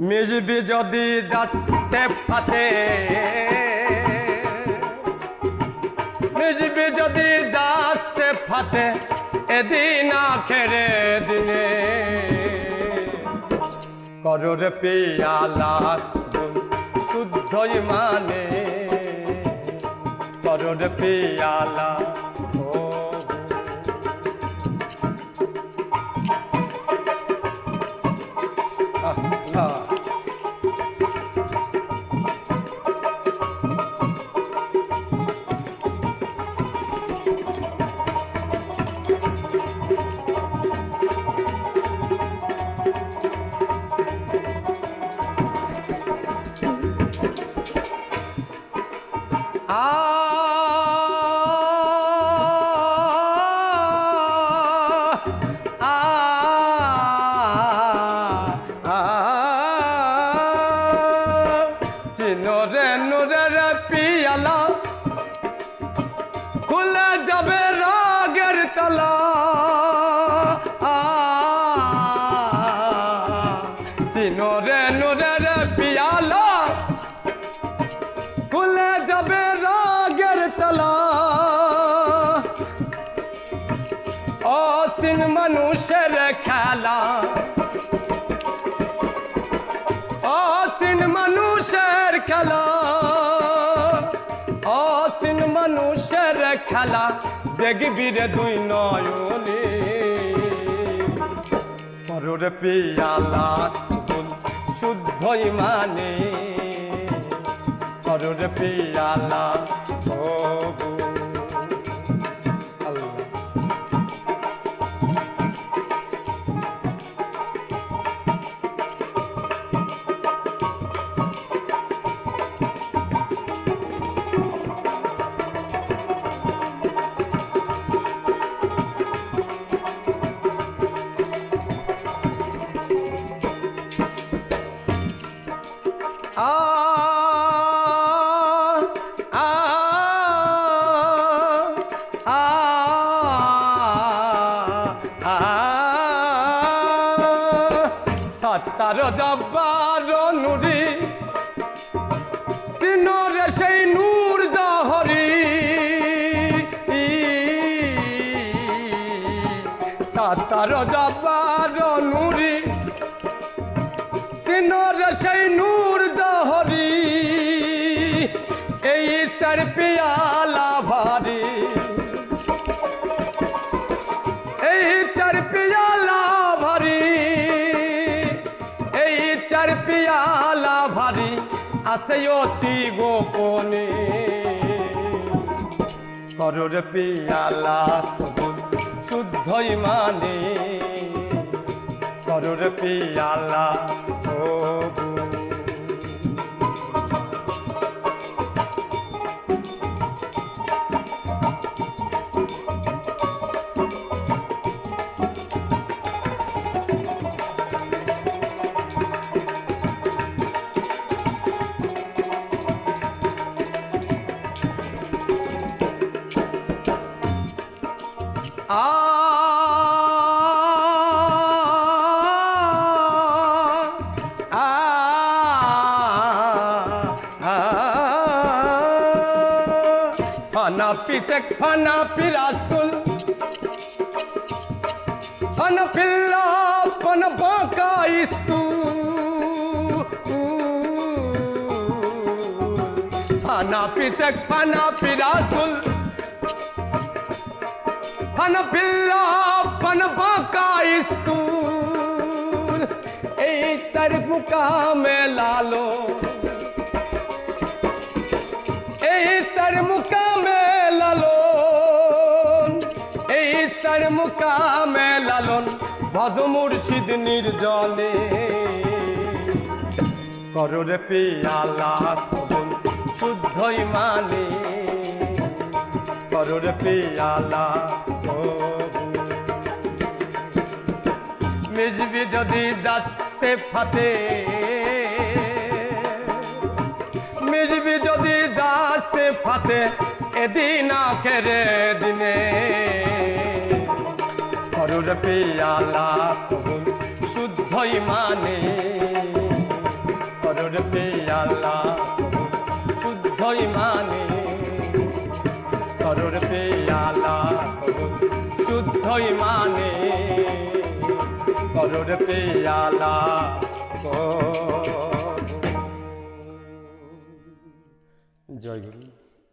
মিজবি যদি যাচ্ছে ফাতে মিজবি যদি যাচ্ছে ফাতে এদিন আখেরে দিনে। করর পিয়ালা শুদ্ধই মানে। করর পিয়ালা আহ চিনরে নুরে পিয়ালা খুলে যাবে রাগের তলা চিনরে নুরে পিয়ালা খুলে যাবে রাগের তলা অসীন মানুষের খেলা অসীন মানুষের খেলা। খেলা দেখবি রে দুই নয়নে। পরর পিয়ালা শুদ্ধই মানে। পরর পিয়ালা জব্বার নুরি সিনরে সেই নূর জহরি। সত্তার জব্বার নুরি, সিনর সেই নূর জহরি। এই সর পিয়ালা ভারি। পিয়ালা ভারি আসে অতি গোপনে। করর পিয়ালা শুদ্ধই মানে। করুর পিয়ালা ও গুণ। ফানা পিসেক ফানা পিরাসুল ফানা পিল্লা ফানা বাঁকা ইস্তু ফানা পিসেক ফানা পিরাসুল ফন পিল্লা ফন বাঁকা স্কুল এই সর মুকামে লালো এই সর মুকামে সর মুকামে লালন, ভজ মুর্শিদ নির্জনে। কররে পিয়ালা গুণ শুদ্ধই মানে। করুর পিয়ালা মিজবি যদি যাচ্ছে ফাতে, মিজবি যদি যাচ্ছে ফাতে, এদিন আখেরে দিনে। মরুর পেয়ালা তবু শুদ্ধই মানে মরুর পেয়ালা শুদ্ধই মানে মরুর পেয়ালা শুদ্ধই মানে মরুর পেয়ালা জয় গুরু।